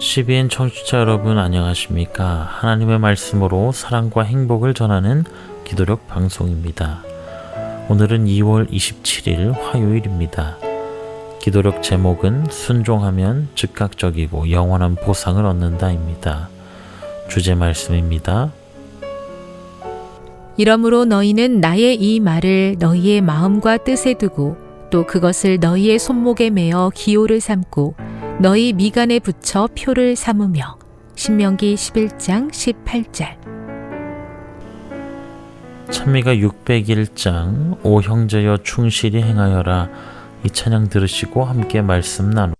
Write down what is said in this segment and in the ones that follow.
CBN 청취자 여러분 안녕하십니까? 하나님의 말씀으로 사랑과 행복을 전하는 기도력 방송입니다. 오늘은 2월 27일 화요일입니다. 기도력 제목은 순종하면 즉각적이고 영원한 보상을 얻는다입니다. 주제 말씀입니다. 이러므로 너희는 나의 이 말을 너희의 마음과 뜻에 두고 또 그것을 너희의 손목에 매어 기호를 삼고 너희 미간에 붙여 표를 삼으며 신명기 11장 18절. 찬미가 601장 오 형제여 충실히 행하여라. 이 찬양 들으시고 함께 말씀 나누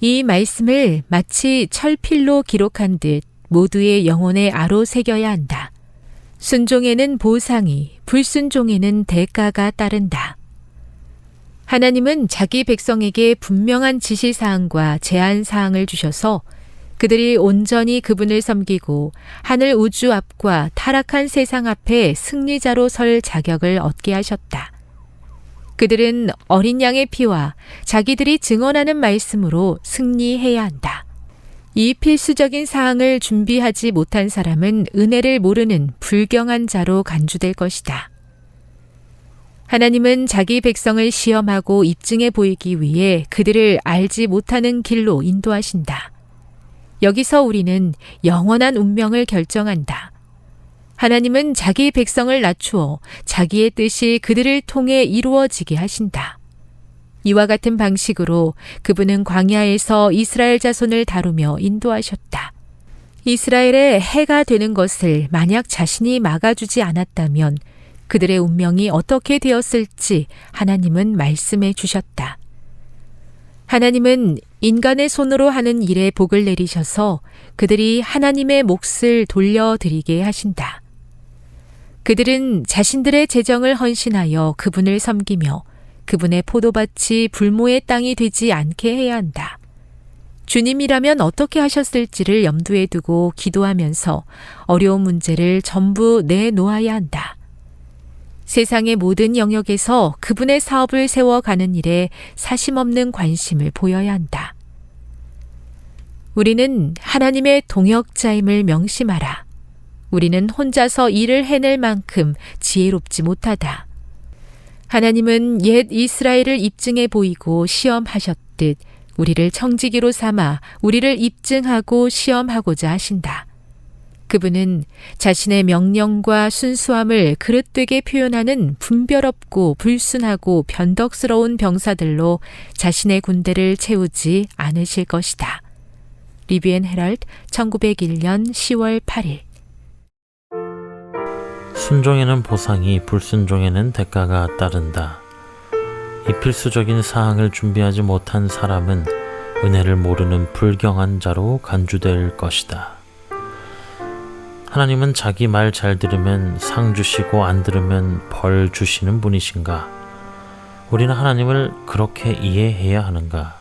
이 말씀을 마치 철필로 기록한 듯 모두의 영혼의 아로 새겨야 한다. 순종에는 보상이, 불순종에는 대가가 따른다. 하나님은 자기 백성에게 분명한 지시사항과 제한사항을 주셔서 그들이 온전히 그분을 섬기고 하늘 우주 앞과 타락한 세상 앞에 승리자로 설 자격을 얻게 하셨다. 그들은 어린 양의 피와 자기들이 증언하는 말씀으로 승리해야 한다. 이 필수적인 사항을 준비하지 못한 사람은 은혜를 모르는 불경한 자로 간주될 것이다. 하나님은 자기 백성을 시험하고 입증해 보이기 위해 그들을 알지 못하는 길로 인도하신다. 여기서 우리는 영원한 운명을 결정한다. 하나님은 자기 백성을 낮추어 자기의 뜻이 그들을 통해 이루어지게 하신다. 이와 같은 방식으로 그분은 광야에서 이스라엘 자손을 다루며 인도하셨다. 이스라엘의 해가 되는 것을 만약 자신이 막아주지 않았다면 그들의 운명이 어떻게 되었을지 하나님은 말씀해 주셨다. 하나님은 인간의 손으로 하는 일에 복을 내리셔서 그들이 하나님의 몫을 돌려드리게 하신다. 그들은 자신들의 재정을 헌신하여 그분을 섬기며 그분의 포도밭이 불모의 땅이 되지 않게 해야 한다. 주님이라면 어떻게 하셨을지를 염두에 두고 기도하면서 어려운 문제를 전부 내놓아야 한다. 세상의 모든 영역에서 그분의 사업을 세워가는 일에 사심없는 관심을 보여야 한다. 우리는 하나님의 동역자임을 명심하라. 우리는 혼자서 일을 해낼 만큼 지혜롭지 못하다. 하나님은 옛 이스라엘을 입증해 보이고 시험하셨듯 우리를 청지기로 삼아 우리를 입증하고 시험하고자 하신다. 그분은 자신의 명령과 순수함을 그릇되게 표현하는 분별 없고 불순하고 변덕스러운 병사들로 자신의 군대를 채우지 않으실 것이다. 리비엔 헤럴드 1901년 10월 8일 순종에는 보상이 불순종에는 대가가 따른다. 이 필수적인 사항을 준비하지 못한 사람은 은혜를 모르는 불경한 자로 간주될 것이다. 하나님은 자기 말 잘 들으면 상 주시고 안 들으면 벌 주시는 분이신가? 우리는 하나님을 그렇게 이해해야 하는가?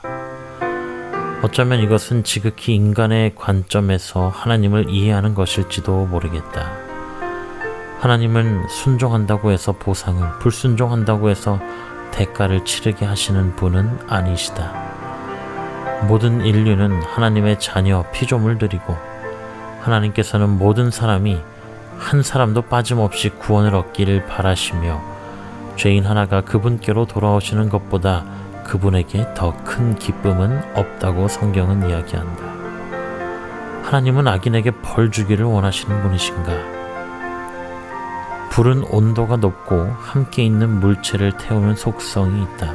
어쩌면 이것은 지극히 인간의 관점에서 하나님을 이해하는 것일지도 모르겠다. 하나님은 순종한다고 해서 보상을, 불순종한다고 해서 대가를 치르게 하시는 분은 아니시다. 모든 인류는 하나님의 자녀 피조물들이고 하나님께서는 모든 사람이 한 사람도 빠짐없이 구원을 얻기를 바라시며 죄인 하나가 그분께로 돌아오시는 것보다 그분에게 더 큰 기쁨은 없다고 성경은 이야기한다. 하나님은 악인에게 벌 주기를 원하시는 분이신가? 불은 온도가 높고 함께 있는 물체를 태우는 속성이 있다.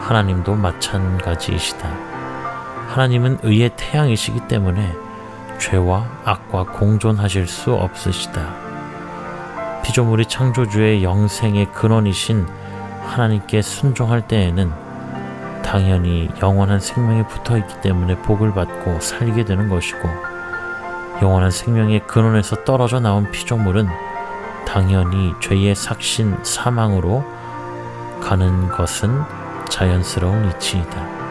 하나님도 마찬가지이시다. 하나님은 의의 태양이시기 때문에 죄와 악과 공존하실 수 없으시다. 피조물이 창조주의 영생의 근원이신 하나님께 순종할 때에는 당연히 영원한 생명에 붙어 있기 때문에 복을 받고 살게 되는 것이고 영원한 생명의 근원에서 떨어져 나온 피조물은 당연히 죄의 삭신 사망으로 가는 것은 자연스러운 이치이다.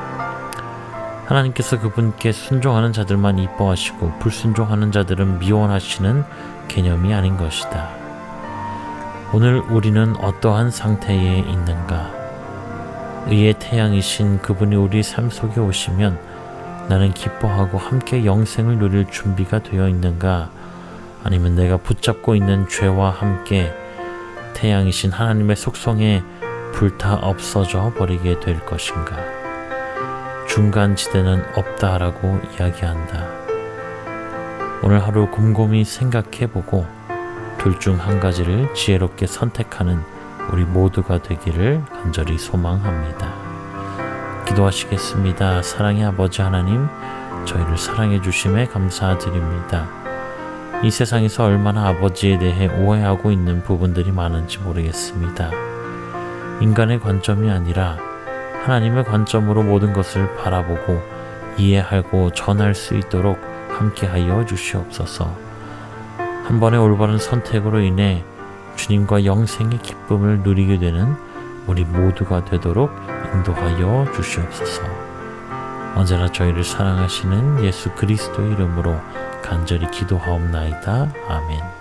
하나님께서 그분께 순종하는 자들만 이뻐하시고 불순종하는 자들은 미워하시는 개념이 아닌 것이다. 오늘 우리는 어떠한 상태에 있는가? 의의 태양이신 그분이 우리 삶 속에 오시면 나는 기뻐하고 함께 영생을 누릴 준비가 되어 있는가? 아니면 내가 붙잡고 있는 죄와 함께 태양이신 하나님의 속성에 불타 없어져 버리게 될 것인가? 중간 지대는 없다라고 이야기한다. 오늘 하루 곰곰이 생각해 보고 둘 중 한 가지를 지혜롭게 선택하는 우리 모두가 되기를 간절히 소망합니다. 기도하시겠습니다. 사랑의 아버지 하나님, 저희를 사랑해 주심에 감사드립니다. 이 세상에서 얼마나 아버지에 대해 오해하고 있는 부분들이 많은지 모르겠습니다. 인간의 관점이 아니라 하나님의 관점으로 모든 것을 바라보고 이해하고 전할 수 있도록 함께하여 주시옵소서. 한 번의 올바른 선택으로 인해 주님과 영생의 기쁨을 누리게 되는 우리 모두가 되도록 인도하여 주시옵소서. 언제나 저희를 사랑하시는 예수 그리스도의 이름으로 간절히 기도하옵나이다. 아멘.